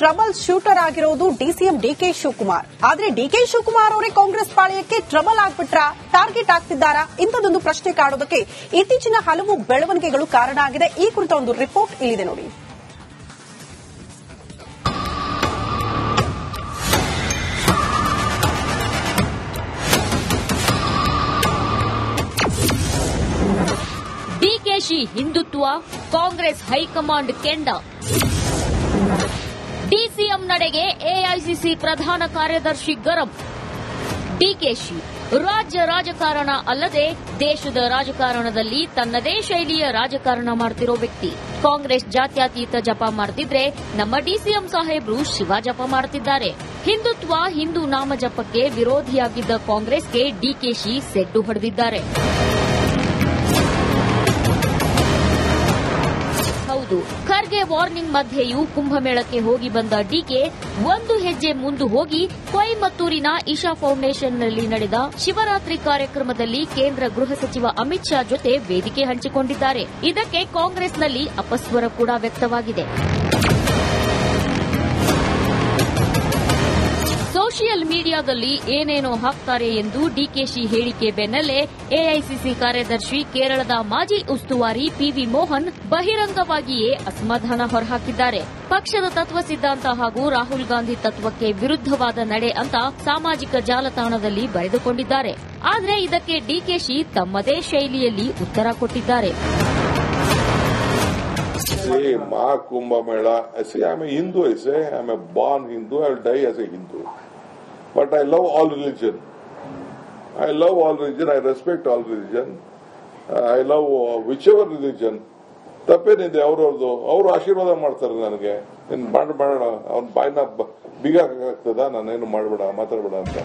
Trouble shooter ಆಗಿರೋದು DCM DK Shivakumar. ಆದ್ರೆ DK Shivakumar ಅವರೇ ಕಾಂಗ್ರೆಸ್ ಪಾಳ್ಯಕ್ಕೆ ಟ್ರಬಲ್ ಆಗ್ಬಿಟ್ರ? ಟಾರ್ಗೆಟ್ ಆಗ್ತಿದ್ದಾರಾ? ಇಂಥದೊಂದು ಪ್ರಶ್ನೆ ಕಾಡೋದಕ್ಕೆ ಇತ್ತೀಚಿನ ಹಲವು ಬೆಳವಣಿಗೆಗಳು ಕಾರಣ ಆಗಿದೆ. ಈ ಕುರಿತ ಒಂದು ರಿಪೋರ್ಟ್ ಇಲ್ಲಿದೆ ನೋಡಿ. ಡಿಕೆಶಿ ಹಿಂದುತ್ವ ಕಾಂಗ್ರೆಸ್ ಹೈಕಮಾಂಡ್ ಕೆಂಡ. ಡಿಸಿಎಂ ನಡೆಗೆ ಎಐಸಿಸಿ ಪ್ರಧಾನ ಕಾರ್ಯದರ್ಶಿ ಗರಂ. ಡಿಕೆಶಿ, ರಾಜ್ಯ ರಾಜಕಾರಣ ಅಲ್ಲದೆ ದೇಶದ ರಾಜಕಾರಣದಲ್ಲಿ ತನ್ನದೇ ಶೈಲಿಯ ರಾಜಕಾರಣ ಮಾಡ್ತಿರೋ ವ್ಯಕ್ತಿ. ಕಾಂಗ್ರೆಸ್ ಜಾತ್ಯತೀತ ಜಪ ಮಾಡ್ತಿದ್ರೆ ನಮ್ಮ ಡಿಸಿಎಂ ಸಾಹೇಬ್ರು ಶಿವ ಜಪ ಮಾಡ್ತಿದ್ದಾರೆ. ಹಿಂದುತ್ವ, ಹಿಂದೂ ನಾಮ ಜಪಕ್ಕೆ ವಿರೋಧಿಯಾಗಿದ್ದ ಕಾಂಗ್ರೆಸ್ಗೆ ಡಿಕೆಶಿ ಸೆಡ್ಡು ಹೊಡೆದಿದ್ದಾರೆ. ವಾರ್ನಿಂಗ್ ಮಧ್ಯೆಯೂ ಕುಂಭಮೇಳಕ್ಕೆ ಹೋಗಿ ಬಂದ ಡಿಕೆ, ಒಂದು ಹೆಜ್ಜೆ ಮುಂದು ಹೋಗಿ ಕೊಯಮತ್ತೂರಿನ ಇಶಾ ಫೌಂಡೇಶನ್ನಲ್ಲಿ ನಡೆದ ಶಿವರಾತ್ರಿ ಕಾರ್ಯಕ್ರಮದಲ್ಲಿ ಕೇಂದ್ರ ಗೃಹ ಸಚಿವ ಅಮಿತ್ ಶಾ ಜೊತೆ ವೇದಿಕೆ ಹಂಚಿಕೊಂಡಿದ್ದಾರೆ. ಇದಕ್ಕೆ ಕಾಂಗ್ರೆಸ್ನಲ್ಲಿ ಅಪಸ್ವರ ಕೂಡ ವ್ಯಕ್ತವಾಗಿದೆ. ಸೋಷಿಯಲ್ ಮೀಡಿಯಾದಲ್ಲಿ ಏನೇನೋ ಹಾಕ್ತಾರೆ ಎಂದು ಡಿಕೆಶಿ ಹೇಳಿಕೆ ಬೆನ್ನಲ್ಲೇ ಎಐಸಿಸಿ ಕಾರ್ಯದರ್ಶಿ ಕೇರಳದ ಮಾಜಿ ಉಸ್ತುವಾರಿ ಪಿವಿ ಮೋಹನ್ ಬಹಿರಂಗವಾಗಿಯೇ ಅಸಮಾಧಾನ ಹೊರಹಾಕಿದ್ದಾರೆ. ಪಕ್ಷದ ತತ್ವ ಸಿದ್ಧಾಂತ ಹಾಗೂ ರಾಹುಲ್ ಗಾಂಧಿ ತತ್ವಕ್ಕೆ ವಿರುದ್ಧವಾದ ನಡೆ ಅಂತ ಸಾಮಾಜಿಕ ಜಾಲತಾಣದಲ್ಲಿ ಬರೆದುಕೊಂಡಿದ್ದಾರೆ. ಆದರೆ ಇದಕ್ಕೆ ಡಿಕೆಶಿ ತಮ್ಮದೇ ಶೈಲಿಯಲ್ಲಿ ಉತ್ತರ ಕೊಟ್ಟಿದ್ದಾರೆ. See, Ma Kumbh Mela, I see, I'm a Hindu, I say, I'm a born Hindu, I'll die as a Hindu. But I love all religion. I love all religion, I respect all religion. Uh, I love uh, whichever religion. ತಪ್ಪೇನಿದೆ ಅವ್ರವ್ರದ್ದು ಅವರು ಆಶೀರ್ವಾದ ಮಾಡ್ತಾರೆ ನನಗೆ ನೀನು ಮಾಡ ಮಾಡೋಣ ಅವ್ನ ಬಾಯ್ನ ಬೀಗ ಹಾಕಾಗ್ತದ ನಾನೇನು ಮಾಡಬೇಡ ಮಾತಾಡಬೇಡ ಅಂತ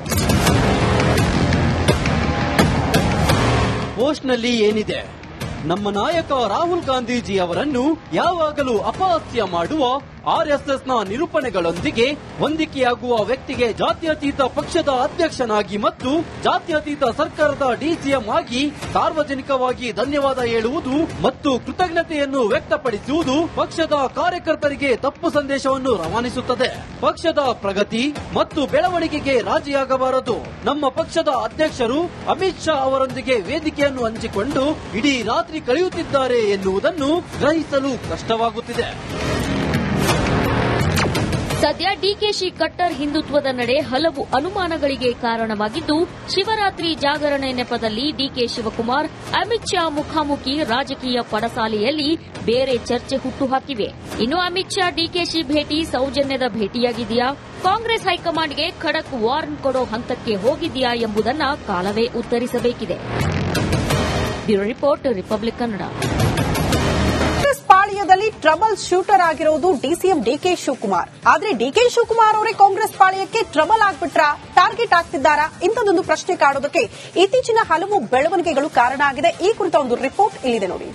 ಪೋಸ್ಟ್ನಲ್ಲಿ ಏನಿದೆ ನಮ್ಮ ನಾಯಕ ರಾಹುಲ್ ಗಾಂಧೀಜಿ ಅವರನ್ನು ಯಾವಾಗಲೂ ಅಪಹಾಸ್ಯ ಮಾಡುವ ಆರ್ಎಸ್ಎಸ್ನ ನಿರೂಪಣೆಗಳೊಂದಿಗೆ ಹೊಂದಿಕೆಯಾಗುವ ವ್ಯಕ್ತಿಗೆ ಜಾತ್ಯತೀತ ಪಕ್ಷದ ಅಧ್ಯಕ್ಷನಾಗಿ ಮತ್ತು ಜಾತ್ಯತೀತ ಸರ್ಕಾರದ ಡಿಸಿಎಂ ಆಗಿ ಸಾರ್ವಜನಿಕವಾಗಿ ಧನ್ಯವಾದ ಹೇಳುವುದು ಮತ್ತು ಕೃತಜ್ಞತೆಯನ್ನು ವ್ಯಕ್ತಪಡಿಸುವುದು ಪಕ್ಷದ ಕಾರ್ಯಕರ್ತರಿಗೆ ತಪ್ಪು ಸಂದೇಶವನ್ನು ರವಾನಿಸುತ್ತದೆ. ಪಕ್ಷದ ಪ್ರಗತಿ ಮತ್ತು ಬೆಳವಣಿಗೆಗೆ ರಾಜಿಯಾಗಬಾರದು. ನಮ್ಮ ಪಕ್ಷದ ಅಧ್ಯಕ್ಷರು ಅಮಿತ್ ಶಾ ಅವರೊಂದಿಗೆ ವೇದಿಕೆಯನ್ನು ಹಂಚಿಕೊಂಡು ಇಡೀ ರಾತ್ರಿ ಕಳೆಯುತ್ತಿದ್ದಾರೆ ಎನ್ನುವುದನ್ನು ಗ್ರಹಿಸಲು ಕಷ್ಟವಾಗುತ್ತಿದೆ. ಸದ್ಯ ಡಿಕೆಶಿ ಕಟ್ಟರ್ ಹಿಂದುತ್ವದ ನಡೆ ಹಲವು ಅನುಮಾನಗಳಿಗೆ ಕಾರಣವಾಗಿದ್ದು, ಶಿವರಾತ್ರಿ ಜಾಗರಣೆ ನೆಪದಲ್ಲಿ ಡಿಕೆ ಶಿವಕುಮಾರ್, ಅಮಿತ್ ಶಾ ಮುಖಾಮುಖಿ ರಾಜಕೀಯ ಪಡಸಾಲೆಯಲ್ಲಿ ಬೇರೆ ಚರ್ಚೆ ಹುಟ್ಟುಹಾಕಿವೆ. ಇನ್ನು ಅಮಿತ್ ಶಾ ಡಿಕೆಶಿ ಭೇಟಿ ಸೌಜನ್ಯದ ಭೇಟಿಯಾಗಿದೆಯಾ? ಕಾಂಗ್ರೆಸ್ ಹೈಕಮಾಂಡ್ಗೆ ಖಡಕ್ ವಾರ್ನ್ ಕೊಡೋ ಹಂತಕ್ಕೆ ಹೋಗಿದೆಯಾ ಎಂಬುದನ್ನ ಕಾಲವೇ ಉತ್ತರಿಸಬೇಕಿದೆ. Bureau report, Republic Kannada. Congress ಪಾಳ್ಯದಲ್ಲಿ trouble shooter ಆಗಿರೋದು ಡಿಸಿಎಂ ಡಿಕೆ ಶಿವಕುಮಾರ್. ಆದ್ರೆ ಡಿಕೆ ಶಿವಕುಮಾರ್ ಅವರೇ ಕಾಂಗ್ರೆಸ್ ಪಾಳಯಕ್ಕೆ ಟ್ರಬಲ್ ಆಗ್ಬಿಟ್ರ? ಟಾರ್ಗೆಟ್ ಆಗ್ತಿದ್ದಾರಾ? ಇಂಥದೊಂದು ಪ್ರಶ್ನೆ ಕಾಡೋದಕ್ಕೆ ಇತ್ತೀಚಿನ ಹಲವು ಬೆಳವಣಿಗೆಗಳು ಕಾರಣ ಆಗಿದೆ. ಈ ಕುರಿತ ಒಂದು ರಿಪೋರ್ಟ್ ಇಲ್ಲಿದೆ ನೋಡಿ.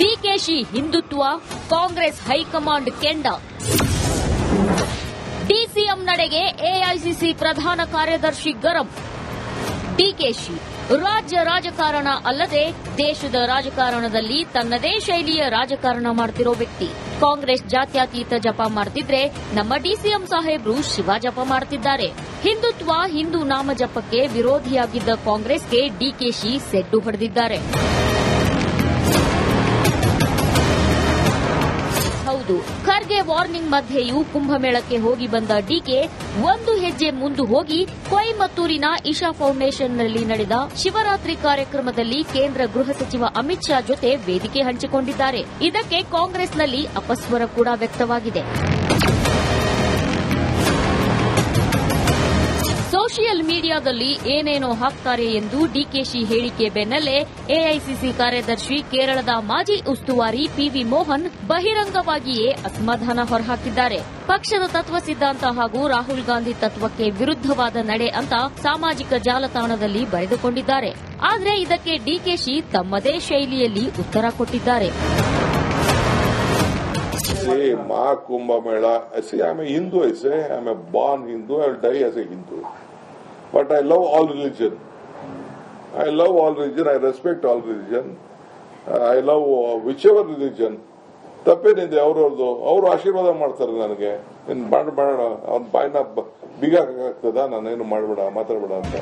ಡಿಕೆಶಿ ಹಿಂದುತ್ವ ಕಾಂಗ್ರೆಸ್ ಹೈಕಮಾಂಡ್ ಕೆಂಡ. ಡಿಸಿಎಂ ನಡೆಗೆ ಎಐಸಿಸಿ ಪ್ರಧಾನ ಕಾರ್ಯದರ್ಶಿ ಗರಂ. ಡಿಕೆಶಿ, ರಾಜ್ಯ ರಾಜಕಾರಣ ಅಲ್ಲದೆ ದೇಶದ ರಾಜಕಾರಣದಲ್ಲಿ ತನ್ನದೇ ಶೈಲಿಯ ರಾಜಕಾರಣ ಮಾಡ್ತಿರೋ ವ್ಯಕ್ತಿ. ಕಾಂಗ್ರೆಸ್ ಜಾತ್ಯತೀತ ಜಪ ಮಾಡ್ತಿದ್ರೆ ನಮ್ಮ ಡಿಸಿಎಂ ಸಾಹೇಬ್ರು ಶಿವ ಜಪ ಮಾಡ್ತಿದ್ದಾರೆ. ಹಿಂದುತ್ವ ಹಿಂದೂ ನಾಮ ಜಪಕ್ಕೆ ವಿರೋಧಿಯಾಗಿದ್ದ ಕಾಂಗ್ರೆಸ್ಗೆ ಡಿಕೆಶಿ ಸೆಡ್ಡು ಹೊಡೆದಿದ್ದಾರೆ. ಹೌದು ಖರ್ಗೆ ವಾರ್ನಿಂಗ್ ಮಧ್ಯೆಯೂ ಕುಂಭಮೇಳಕ್ಕೆ ಹೋಗಿ ಬಂದ ಡಿಕೆ ಒಂದು ಹೆಜ್ಜೆ ಮುಂದು ಹೋಗಿ ಕೊಯಮತ್ತೂರಿನ ಇಶಾ ಫೌಂಡೇಶನ್ನಲ್ಲಿ ನಡೆದ ಶಿವರಾತ್ರಿ ಕಾರ್ಯಕ್ರಮದಲ್ಲಿ ಕೇಂದ್ರ ಗೃಹ ಸಚಿವ ಅಮಿತ್ ಶಾ ಜೊತೆ ವೇದಿಕೆ ಹಂಚಿಕೊಂಡಿದ್ದಾರೆ. ಇದಕ್ಕೆ ಕಾಂಗ್ರೆಸ್ನಲ್ಲಿ ಅಪಸ್ವರ ಕೂಡ ವ್ಯಕ್ತವಾಗಿದೆ. ಸೋಷಿಯಲ್ ಮೀಡಿಯಾದಲ್ಲಿ ಏನೇನೋ ಹಾಕ್ತಾರೆ ಎಂದು ಡಿಕೆಶಿ ಹೇಳಿಕೆ ಬೆನ್ನಲ್ಲೇ ಎಐಸಿಸಿ ಕಾರ್ಯದರ್ಶಿ ಕೇರಳದ ಮಾಜಿ ಉಸ್ತುವಾರಿ ಪಿವಿ ಮೋಹನ್ ಬಹಿರಂಗವಾಗಿಯೇ ಅಸಮಾಧಾನ ಹೊರಹಾಕಿದ್ದಾರೆ. ಪಕ್ಷದ ತತ್ವ ಸಿದ್ಧಾಂತ ಹಾಗೂ ರಾಹುಲ್ ಗಾಂಧಿ ತತ್ವಕ್ಕೆ ವಿರುದ್ಧವಾದ ನಡೆ ಅಂತ ಸಾಮಾಜಿಕ ಜಾಲತಾಣದಲ್ಲಿ ಬರೆದುಕೊಂಡಿದ್ದಾರೆ. ಆದರೆ ಇದಕ್ಕೆ ಡಿಕೆಶಿ ತಮ್ಮದೇ ಶೈಲಿಯಲ್ಲಿ ಉತ್ತರ ಕೊಟ್ಟಿದ್ದಾರೆ. I see, I'm a Hindu, I say, I'm a born Hindu, I'll will die as a Hindu. But I love all religion. I love all religion. I respect all religion. Uh, I love uh, whichever religion. ತಪ್ಪೇನಿದೆ ಅವ್ರವ್ರದ್ದು ಅವರು ಆಶೀರ್ವಾದ ಮಾಡ್ತಾರೆ ನನಗೆ ಇನ್ನು ಮಾಡ ಬೇಡ ಅವ್ನ ಬಾಯಿನ ಬೀಗ ಆಗ್ತದ ನಾನೇನು ಮಾಡಬೇಡ ಮಾತಾಡಬೇಡ ಅಂತ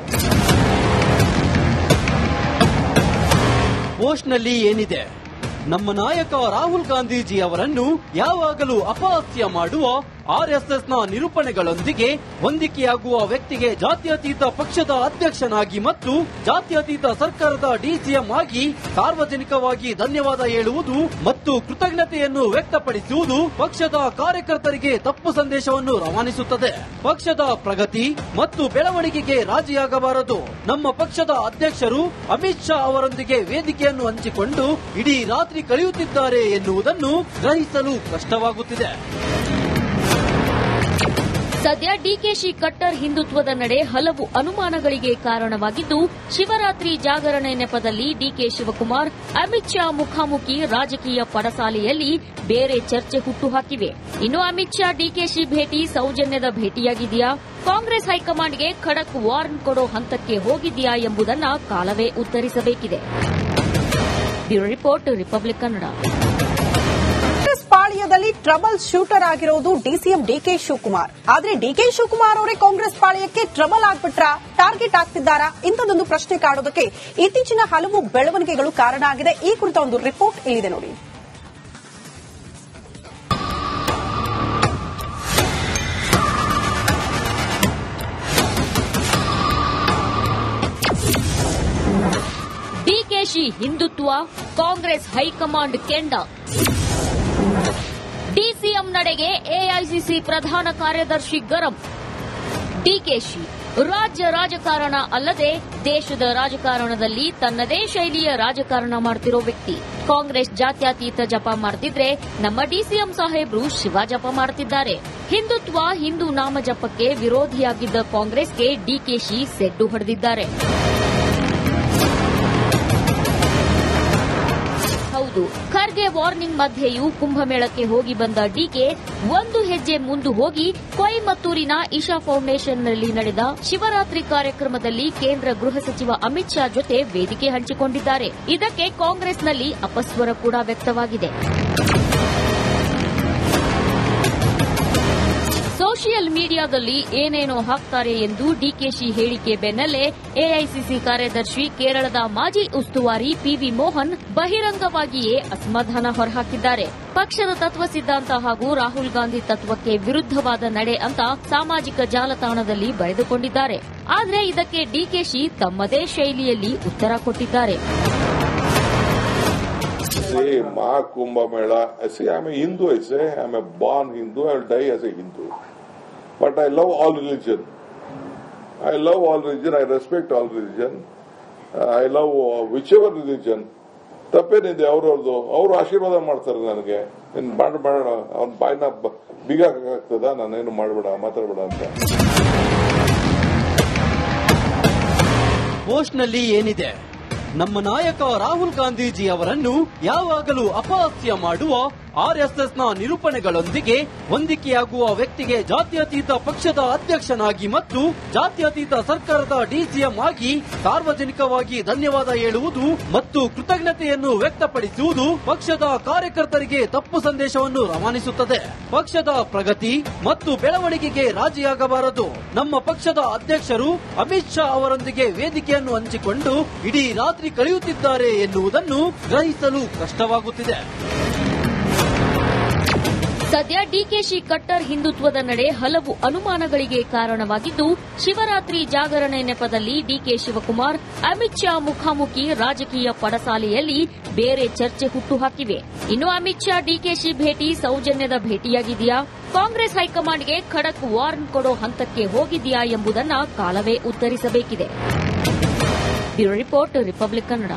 ಪೋಸ್ಟ್ನಲ್ಲಿ ಏನಿದೆ ನಮ್ಮ ನಾಯಕ ರಾಹುಲ್ ಗಾಂಧೀಜಿ ಅವರನ್ನು ಯಾವಾಗಲೂ ಅಪಹಾಸ್ಯ ಮಾಡುವ ಆರ್ಎಸ್ಎಸ್ನ ನಿರೂಪಣೆಗಳೊಂದಿಗೆ ಹೊಂದಿಕೆಯಾಗುವ ವ್ಯಕ್ತಿಗೆ ಜಾತ್ಯತೀತ ಪಕ್ಷದ ಅಧ್ಯಕ್ಷನಾಗಿ ಮತ್ತು ಜಾತ್ಯತೀತ ಸರ್ಕಾರದ ಡಿಸಿಎಂ ಆಗಿ ಸಾರ್ವಜನಿಕವಾಗಿ ಧನ್ಯವಾದ ಹೇಳುವುದು ಮತ್ತು ಕೃತಜ್ಞತೆಯನ್ನು ವ್ಯಕ್ತಪಡಿಸುವುದು ಪಕ್ಷದ ಕಾರ್ಯಕರ್ತರಿಗೆ ತಪ್ಪು ಸಂದೇಶವನ್ನು ರವಾನಿಸುತ್ತದೆ. ಪಕ್ಷದ ಪ್ರಗತಿ ಮತ್ತು ಬೆಳವಣಿಗೆಗೆ ರಾಜಿಯಾಗಬಾರದು. ನಮ್ಮ ಪಕ್ಷದ ಅಧ್ಯಕ್ಷರು ಅಮಿತ್ ಶಾ ಅವರೊಂದಿಗೆ ವೇದಿಕೆಯನ್ನು ಹಂಚಿಕೊಂಡು ಇಡೀ ರಾತ್ರಿ ಕಳೆಯುತ್ತಿದ್ದಾರೆ ಎನ್ನುವುದನ್ನು ಗ್ರಹಿಸಲು ಕಷ್ಟವಾಗುತ್ತಿದೆ. ಸದ್ಯ ಡಿಕೆಶಿ ಕಟ್ಟರ್ ಹಿಂದುತ್ವದ ನಡೆ ಹಲವು ಅನುಮಾನಗಳಿಗೆ ಕಾರಣವಾಗಿದ್ದು, ಶಿವರಾತ್ರಿ ಜಾಗರಣೆ ನೆಪದಲ್ಲಿ ಡಿಕೆ ಶಿವಕುಮಾರ್, ಅಮಿತ್ ಶಾ ಮುಖಾಮುಖಿ ರಾಜಕೀಯ ಪಡಸಾಲೆಯಲ್ಲಿ ಬೇರೆ ಚರ್ಚೆ ಹುಟ್ಟುಹಾಕಿವೆ. ಇನ್ನು ಅಮಿತ್ ಶಾ ಡಿಕೆಶಿ ಭೇಟಿ ಸೌಜನ್ಯದ ಭೇಟಿಯಾಗಿದೆಯಾ? ಕಾಂಗ್ರೆಸ್ ಹೈಕಮಾಂಡ್ಗೆ ಖಡಕ್ ವಾರ್ನ್ ಕೊಡೋ ಹಂತಕ್ಕೆ ಹೋಗಿದೆಯಾ ಎಂಬುದನ್ನ ಕಾಲವೇ ಉತ್ತರಿಸಬೇಕಿದೆ. Bureau report, Republic Kannada. ಪಾಳ್ಯದಲ್ಲಿ trouble shooter ಆಗಿರೋದು ಡಿಸಿಎಂ ಡಿಕೆ ಶಿವಕುಮಾರ್. ಆದ್ರೆ ಡಿಕೆ ಶಿವಕುಮಾರ್ ಅವರೇ ಕಾಂಗ್ರೆಸ್ ಪಾಳಿಯಕ್ಕೆ ಟ್ರಬಲ್ ಆಗ್ಬಿಟ್ರ, ಟಾರ್ಗೆಟ್ ಆಗ್ತಿದ್ದಾರಾ? ಇಂಥದೊಂದು ಪ್ರಶ್ನೆ ಕಾಡೋದಕ್ಕೆ ಇತ್ತೀಚಿನ ಹಲವು ಬೆಳವಣಿಗೆಗಳು ಕಾರಣ ಆಗಿದೆ. ಈ ಕುರಿತ ಒಂದು ರಿಪೋರ್ಟ್ ಇಲ್ಲಿದೆ ನೋಡಿ. ಡಿಕೆಶಿ ಹಿಂದುತ್ವ, ಕಾಂಗ್ರೆಸ್ ಹೈಕಮಾಂಡ್ ಕೆಂಡ. ಡಿಸಿಎಂ ನಡೆಗೆ ಎಐಸಿಸಿ ಪ್ರಧಾನ ಕಾರ್ಯದರ್ಶಿ ಗರಂ. ಡಿಕೆಶಿ, ರಾಜ್ಯ ರಾಜಕಾರಣ ಅಲ್ಲದೆ ದೇಶದ ರಾಜಕಾರಣದಲ್ಲಿ ತನ್ನದೇ ಶೈಲಿಯ ರಾಜಕಾರಣ ಮಾಡ್ತಿರೋ ವ್ಯಕ್ತಿ. ಕಾಂಗ್ರೆಸ್ ಜಾತ್ಯತೀತ ಜಪ ಮಾಡ್ತಿದ್ರೆ ನಮ್ಮ ಡಿಸಿಎಂ ಸಾಹೇಬ್ರು ಶಿವ ಜಪ ಮಾಡ್ತಿದ್ದಾರೆ. ಹಿಂದುತ್ವ, ಹಿಂದೂ ನಾಮ ಜಪಕ್ಕೆ ವಿರೋಧಿಯಾಗಿದ್ದ ಕಾಂಗ್ರೆಸ್ಗೆ ಡಿಕೆಶಿ ಸೆಡ್ಡು ಹೊಡೆದಿದ್ದಾರೆ. ಹೌದು ಖರ್ಗೆ ವಾರ್ನಿಂಗ್ ಮಧ್ಯೆಯೂ ಕುಂಭಮೇಳಕ್ಕೆ ಹೋಗಿ ಬಂದ ಡಿಕೆ, ಒಂದು ಹೆಜ್ಜೆ ಮುಂದು ಹೋಗಿ ಕೊಯಮತ್ತೂರಿನ ಇಶಾ ಫೌಂಡೇಶನ್ನಲ್ಲಿ ನಡೆದ ಶಿವರಾತ್ರಿ ಕಾರ್ಯಕ್ರಮದಲ್ಲಿ ಕೇಂದ್ರ ಗೃಹ ಸಚಿವ ಅಮಿತ್ ಶಾ ಜೊತೆ ವೇದಿಕೆ ಹಂಚಿಕೊಂಡಿದ್ದಾರೆ. ಇದಕ್ಕೆ ಕಾಂಗ್ರೆಸ್ನಲ್ಲಿ ಅಪಸ್ವರ ಕೂಡ ವ್ಯಕ್ತವಾಗಿದೆ. ಸೋಷಿಯಲ್ ಮೀಡಿಯಾದಲ್ಲಿ ಏನೇನೋ ಹಾಕ್ತಾರೆ ಎಂದು ಡಿಕೆಶಿ ಹೇಳಿಕೆ ಬೆನ್ನಲ್ಲೇ ಎಐಸಿಸಿ ಕಾರ್ಯದರ್ಶಿ ಕೇರಳದ ಮಾಜಿ ಉಸ್ತುವಾರಿ ಪಿವಿ ಮೋಹನ್ ಬಹಿರಂಗವಾಗಿಯೇ ಅಸಮಾಧಾನ ಹೊರಹಾಕಿದ್ದಾರೆ. ಪಕ್ಷದ ತತ್ವ ಸಿದ್ಧಾಂತ ಹಾಗೂ ರಾಹುಲ್ ಗಾಂಧಿ ತತ್ವಕ್ಕೆ ವಿರುದ್ಧವಾದ ನಡೆ ಅಂತ ಸಾಮಾಜಿಕ ಜಾಲತಾಣದಲ್ಲಿ ಬರೆದುಕೊಂಡಿದ್ದಾರೆ. ಆದರೆ ಇದಕ್ಕೆ ಡಿಕೆಶಿ ತಮ್ಮದೇ ಶೈಲಿಯಲ್ಲಿ ಉತ್ತರ ಕೊಟ್ಟಿದ್ದಾರೆ. See, ಮೇಳ. But I love all religion. I love all religion, I respect all religion. I love uh, whichever religion. ತಪ್ಪೇನಿದೆ ಅವ್ರವ್ರದ್ದು. ಅವರು ಆಶೀರ್ವಾದ ಮಾಡ್ತಾರೆ ನನಗೆ. ಇನ್ ಬಾಡ ಬೇಡ. ಅವ್ನ ಬಾಯ್ನ ಬೀಗ ಹಾಕಾಗ್ತದ ನಾನೇನು ಮಾಡಬೇಡ ಮಾತಾಡಬೇಡ ಅಂತ. ಪೋಸ್ಟ್ನಲ್ಲಿ ಏನಿದೆ? ನಮ್ಮ ನಾಯಕ ರಾಹುಲ್ ಗಾಂಧೀಜಿ ಅವರನ್ನು ಯಾವಾಗಲೂ ಅಪಹಾಸ್ಯ ಮಾಡುವ ಆರ್ಎಸ್ಎಸ್ನ ನಿರೂಪಣೆಗಳೊಂದಿಗೆ ಹೊಂದಿಕೆಯಾಗುವ ವ್ಯಕ್ತಿಗೆ ಜಾತ್ಯತೀತ ಪಕ್ಷದ ಅಧ್ಯಕ್ಷನಾಗಿ ಮತ್ತು ಜಾತ್ಯತೀತ ಸರ್ಕಾರದ ಡಿಸಿಎಂ ಆಗಿ ಸಾರ್ವಜನಿಕವಾಗಿ ಧನ್ಯವಾದ ಹೇಳುವುದು ಮತ್ತು ಕೃತಜ್ಞತೆಯನ್ನು ವ್ಯಕ್ತಪಡಿಸುವುದು ಪಕ್ಷದ ಕಾರ್ಯಕರ್ತರಿಗೆ ತಪ್ಪು ಸಂದೇಶವನ್ನು ರವಾನಿಸುತ್ತದೆ. ಪಕ್ಷದ ಪ್ರಗತಿ ಮತ್ತು ಬೆಳವಣಿಗೆಗೆ ರಾಜಿಯಾಗಬಾರದು. ನಮ್ಮ ಪಕ್ಷದ ಅಧ್ಯಕ್ಷರು ಅಮಿತ್ ಶಾ ಅವರೊಂದಿಗೆ ವೇದಿಕೆಯನ್ನು ಹಂಚಿಕೊಂಡು ಇಡೀ ರಾತ್ರಿ ಕಳೆಯುತ್ತಿದ್ದಾರೆ ಎನ್ನುವುದನ್ನು ಗ್ರಹಿಸಲು ಕಷ್ಟವಾಗುತ್ತಿದೆ. ಸದ್ಯ ಡಿಕೆಶಿ ಕಟ್ಟರ್ ಹಿಂದುತ್ವದ ನಡೆ ಹಲವು ಅನುಮಾನಗಳಿಗೆ ಕಾರಣವಾಗಿದ್ದು, ಶಿವರಾತ್ರಿ ಜಾಗರಣೆ ನೆಪದಲ್ಲಿ ಡಿಕೆ ಶಿವಕುಮಾರ್, ಅಮಿತ್ ಶಾ ಮುಖಾಮುಖಿ ರಾಜಕೀಯ ಪಡಸಾಲೆಯಲ್ಲಿ ಬೇರೆ ಚರ್ಚೆ ಹುಟ್ಟುಹಾಕಿವೆ. ಇನ್ನು ಅಮಿತ್ ಶಾ ಡಿಕೆಶಿ ಭೇಟಿ ಸೌಜನ್ಯದ ಭೇಟಿಯಾಗಿದೆಯಾ? ಕಾಂಗ್ರೆಸ್ ಹೈಕಮಾಂಡ್ಗೆ ಖಡಕ್ ವಾರ್ನ್ ಕೊಡೋ ಹಂತಕ್ಕೆ ಹೋಗಿದೆಯಾ ಎಂಬುದನ್ನ ಕಾಲವೇ ಉತ್ತರಿಸಬೇಕಿದೆ. Report, republic Kannada.